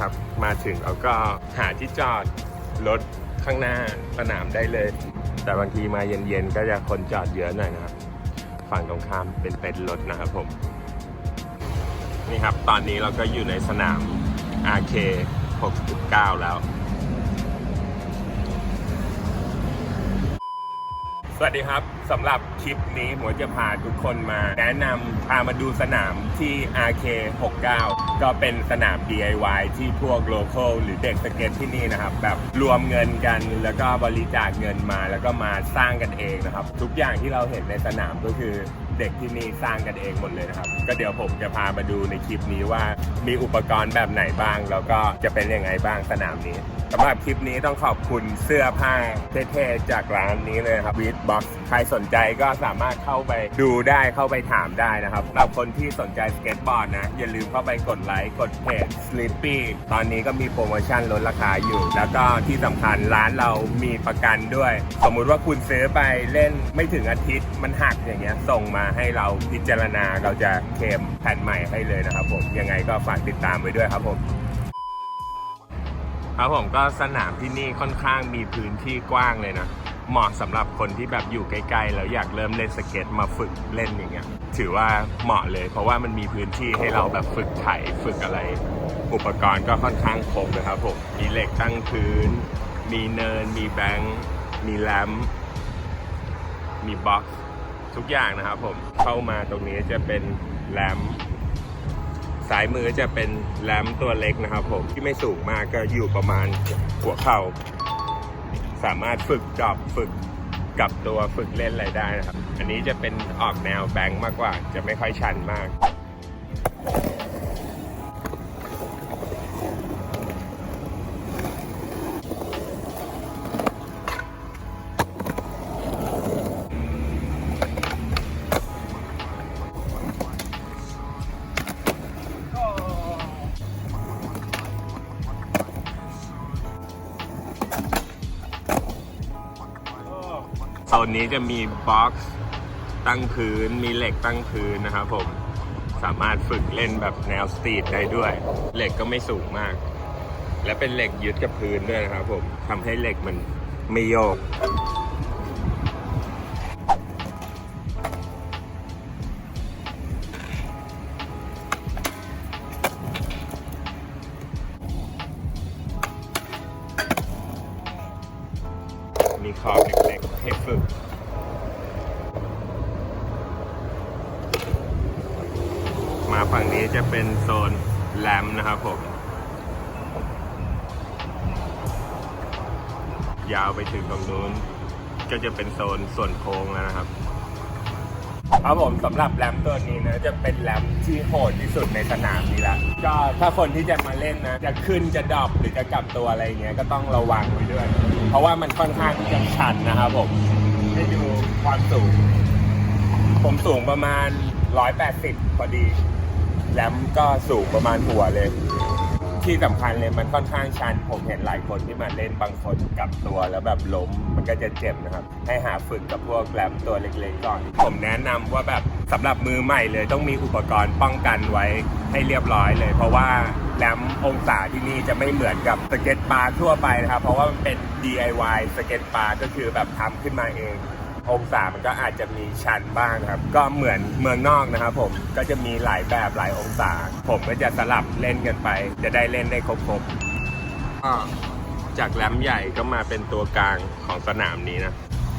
ครับ มาถึงเราก็หาที่จอดรถข้างหน้าสนามได้เลย แต่บางทีมาเย็นๆ ก็จะคนจอดเยอะหน่อยนะครับ ฝั่งตรงข้ามเป็นเต็นท์รถนะครับผม นี่ครับ ตอนนี้เราก็อยู่ในสนาม RK 6.9 แล้ว สวัสดีครับสำหรับคลิปนี้ผมจะพาทุกคนมาแนะนำพามาดูสนามที่ RK 69 ก็เป็นสนาม DIY ที่พวกโลเคอลหรือเด็กสเก็ตที่นี่นะครับ แบบรวมเงินกันแล้วก็บริจาคเงินมาแล้วก็มาสร้างกันเองนะครับ ทุกอย่างที่เราเห็นในสนามก็คือ เด็กที่นี่สร้างกันเองหมดเลยนะครับ ก็เดี๋ยวผมจะพามาดูในคลิปนี้ว่ามีอุปกรณ์แบบไหนบ้าง แล้วก็จะเป็นยังไงบ้างสนามนี้สำหรับคลิปนี้ต้องขอบคุณเสื้อผ้าเท่ๆจากร้านนี้เลยครับวีดบ็อกซ์ใครสนใจก็สามารถเข้าไปดูได้เข้าไปถามได้นะครับสำหรับคนที่สนใจสเก็ตบอร์ดนะ อย่าลืมเข้าไปกดไลค์กดเพจ Sleepy ตอนนี้ก็มีโปรโมชั่นลดราคาอยู่ แล้วก็ที่สำคัญร้านเรามีประกันด้วย สมมุติว่าคุณซื้อไปเล่นไม่ถึงอาทิตย์มันหักอย่างเงี้ยส่งมาให้เราพิจารณาเราจะเคมแผ่นใหม่ให้เลยนะครับผมยังไงก็ฝากติดตามไว้ด้วยครับผมครับผมก็สนามที่นี่ค่อนข้างมีพื้นที่กว้างเลยนะเหมาะสำหรับคนที่แบบอยู่ใกล้ๆแล้วอยากเริ่มเล่นสเก็ตมาฝึกเล่นอย่างเงี้ยถือว่าเหมาะเลย เพราะว่ามันมีพื้นที่ให้เราแบบฝึกไถฝึกอะไร อุปกรณ์ก็ค่อนข้างครบนะครับผมมีเหล็กตั้งพื้น มีเนิน มีแบงค์มีแรมมีบ็อกซ์ ทุกอย่างนะครับผมเข้ามาตรงนี้จะเป็นแรมสายมือจะเป็นแรมตัวเล็กนะครับ ผมที่ไม่สูงมากก็อยู่ประมาณหัวเข่า สามารถฝึกจอบฝึกกับตัวฝึกเล่นอะไรได้นะครับ อันนี้จะเป็นออกแนวแบงค์มากกว่า จะไม่ค่อยชันมาก โซนนี้จะมีบ็อกซ์ตั้งพื้น มีเหล็กตั้งพื้นนะครับผม สามารถฝึกเล่นแบบแนวสตรีทได้ด้วย เหล็กก็ไม่สูงมาก และเป็นเหล็กยึดกับพื้นด้วยนะครับผมทำให้เหล็กมันไม่โยก แรมนะครับผม ยาวไปถึงตรงนู้น ก็จะเป็นโซนส่วนโค้งแล้วนะครับครับผมสำหรับแรมตัวนี้นะจะเป็นแรมที่โหดที่สุดในสนามนี้ละก็ถ้าคนที่จะมาเล่นนะ จะขึ้นจะดรอปหรือจะกลับตัวอะไรเงี้ยก็ต้องระวังไว้ด้วย เพราะว่ามันค่อนข้างที่จะชันนะครับผมให้ดูความสูง ผมสูงประมาณ 180พอดี แรมก็สูงประมาณหัวเลย ที่สำคัญเลยมันค่อนข้างชัน ผมเห็นหลายคนที่มาเล่นบางคนกลับตัวแล้วแบบล้มมันก็จะเจ็บนะครับ ให้หาฝึกกับพวกแรมตัวเล็กๆก่อน ผมแนะนำว่าแบบสำหรับมือใหม่เลยต้องมีอุปกรณ์ป้องกันไว้ให้เรียบร้อยเลย เพราะว่าแรมองศาที่นี่จะไม่เหมือนกับสเก็ตปาร์ทั่วไปนะครับ เพราะว่ามันเป็น DIY สเก็ตปาร์ก็คือแบบทำขึ้นมาเอง องศามันก็อาจจะมีชันบ้างครับ ก็เหมือนเมืองนอกนะครับผมก็จะมีหลายแบบหลายองศา ผมก็จะสลับเล่นกันไป จะได้เล่นได้ครบๆจากแรมใหญ่ก็มาเป็นตัวกลางของสนามนี้นะ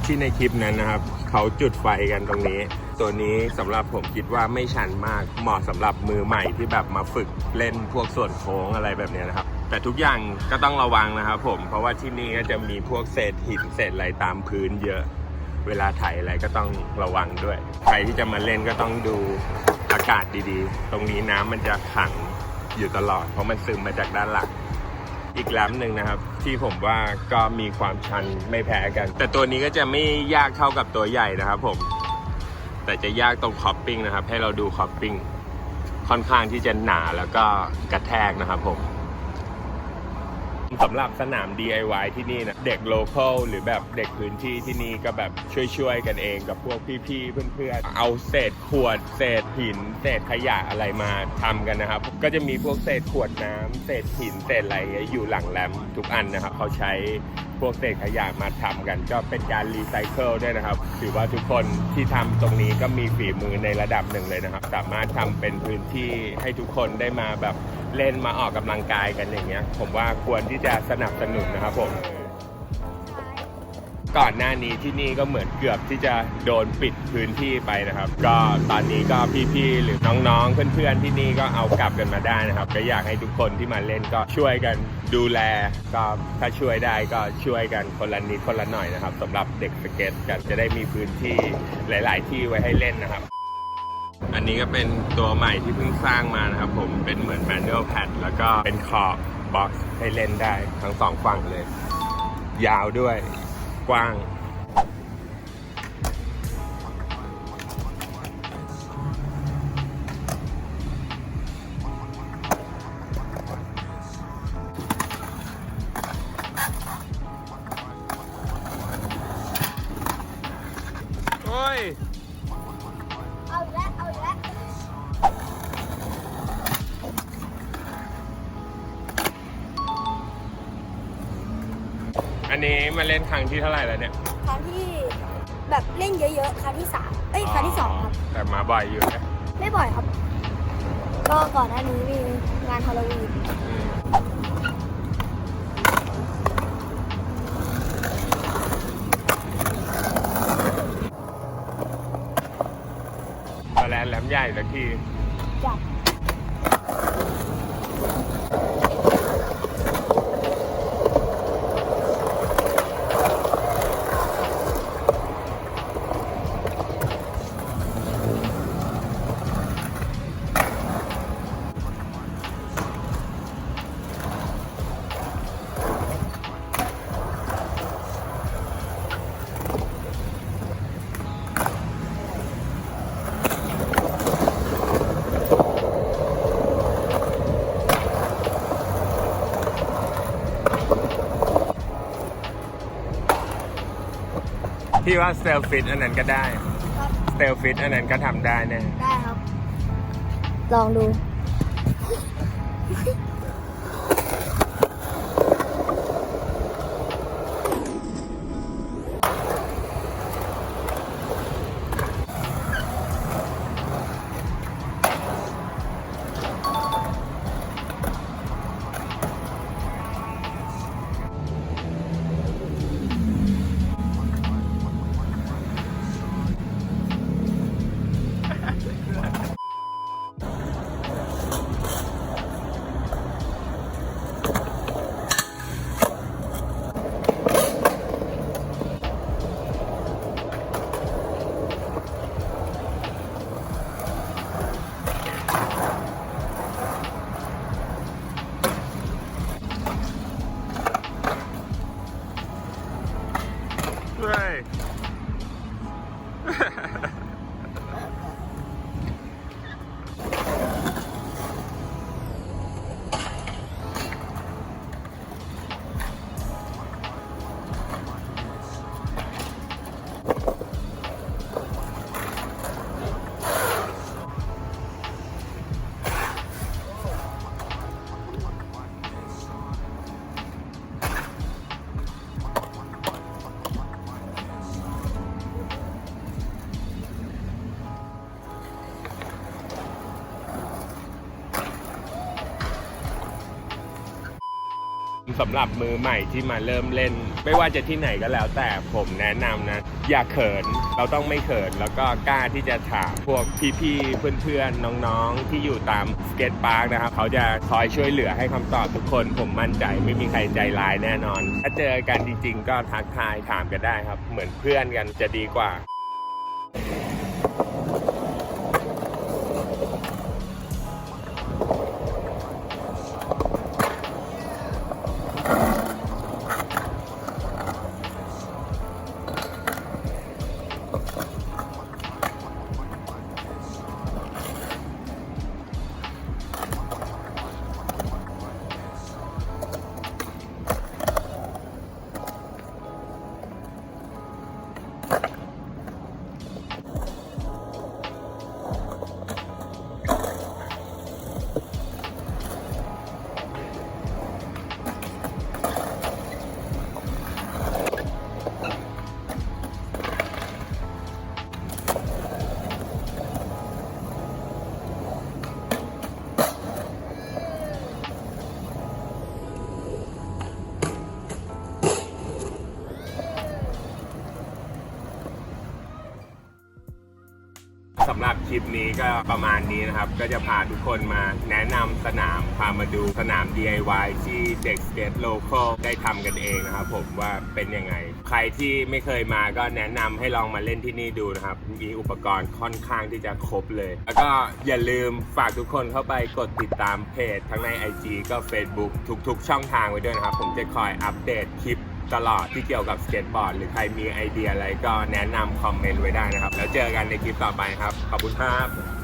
ที่ในคลิปนั้นนะครับ เขาจุดไฟกันตรงนี้ ตัวนี้สำหรับผมคิดว่าไม่ชันมากเหมาะสำหรับมือใหม่ที่แบบมาฝึกเล่นพวกส่วนโค้งอะไรแบบนี้นะครับ แต่ทุกอย่างก็ต้องระวังนะครับผมเพราะว่าที่นี่ก็จะมีพวกเศษหินเศษอะไรตามพื้นเยอะ เวลาถ่ายอะไรก็ต้องระวังด้วย ใครที่จะมาเล่นก็ต้องดูอากาศดีๆ ตรงนี้น้ำมันจะขังอยู่ตลอด เพราะมันซึมมาจากด้านหลังอีกแรมหนึ่งนะครับ ที่ผมว่าก็มีความชันไม่แพ้กัน แต่ตัวนี้ก็จะไม่ยากเท่ากับตัวใหญ่นะครับผม แต่จะยากตรงคอปปิ้งนะครับ ให้เราดูคอปปิ้งค่อนข้างที่จะหนาแล้วก็กระแทกนะครับผม สำหรับสนาม DIY ที่นี่นะ เด็กโลเคอลหรือแบบเด็กพื้นที่ที่นี่ก็แบบช่วยๆกันเองกับพวกพี่ๆเพื่อนๆ เอาเศษขวด เศษหิน เศษขยะอะไรมาทำกันนะครับ ก็จะมีพวกเศษขวดน้ำเศษหินเศษอะไรอยู่หลังแรมทุกอันนะครับเขาใช้พวกเศษขยะมาทำกัน ก็เป็นการรีไซเคิลด้วยนะครับ ถือว่าทุกคนที่ทำตรงนี้ก็มีฝีมือในระดับหนึ่งเลยนะครับ สามารถทำเป็นพื้นที่ให้ทุกคนได้มาแบบ เล่นมาออกกำลังกายกันอย่างเงี้ย ผมว่าควรที่จะสนับสนุนนะครับผม ก่อนหน้านี้ที่นี่ก็เหมือนเกือบที่จะโดนปิดพื้นที่ไปนะครับ ก็ตอนนี้ก็พี่ๆหรือน้องๆเพื่อนๆที่นี่ก็เอากลับกันมาได้นะครับ ก็อยากให้ทุกคนที่มาเล่นก็ช่วยกันดูแล ก็ถ้าช่วยได้ก็ช่วยกันคนละนิดคนละหน่อยนะครับสำหรับเด็กสเก็ตกันจะได้มีพื้นที่หลาย ๆ ที่ไว้ให้เล่นนะครับ อันนี้ก็เป็นตัวใหม่ที่เพิ่งสร้างมานะครับผมเป็นเหมือน manual pad แล้วก็เป็นขอบบ็อกซ์ให้เล่นได้ทั้งสองฝั่งเลย ยาวด้วยกว้าง นนี้มาเล่นครั้งที่เท่าไหร่แล้วเนี่ยครั้งที่แบบเล่นเยอะๆครั้งที่สามเอ้ยครั้งที่สองครับแต่มาบ่อยอยู่นะไม่บ่อยครับ ก็ก่อนหน้านี้มีงานฮาโลวีนตอนแรกแหลมใหญ่สักที พี่ว่าสเตลฟิตอันนั้นก็ได้ครับสเตลฟิตอันนั้นก็ทำได้แน่ ได้ครับ ลองดู สำหรับมือใหม่ที่มาเริ่มเล่น ไม่ว่าจะที่ไหนก็แล้ว แต่ผมแนะนำนะ อย่าเขิน เราต้องไม่เขินแล้วก็กล้าที่จะถามพวกพี่ๆเพื่อนๆน้องๆ ที่อยู่ตามสเก็ตพาร์คนะครับ เขาจะคอยช่วยเหลือให้คำตอบทุกคน ผมมั่นใจไม่มีใครใจร้ายแน่นอน ถ้าเจอกันจริงๆ ก็ทักทายถามกันได้ครับ เหมือนเพื่อนกันจะดีกว่า สำหรับคลิปนี้ก็ประมาณนี้นะครับ ก็จะพาทุกคนมาแนะนำสนาม พามาดูสนาม DIY ที่เด็กสเก็ตโลเคอลได้ทำกันเองนะครับผมว่าเป็นยังไง ใครที่ไม่เคยมาก็แนะนำให้ลองมาเล่นที่นี่ดูนะครับ มีอุปกรณ์ค่อนข้างที่จะครบเลย แล้วก็อย่าลืมฝากทุกคนเข้าไปกดติดตามเพจ ทั้งใน IG ก็ Facebook ทุก ๆ ช่องทางไว้ด้วยนะครับ ผมจะคอยอัปเดตคลิป ตลอดที่เกี่ยวกับสเก็ตบอร์ด หรือใครมีไอเดียอะไรก็แนะนำคอมเมนต์ไว้ได้นะครับ แล้วเจอกันในคลิปต่อไปครับ ขอบคุณครับ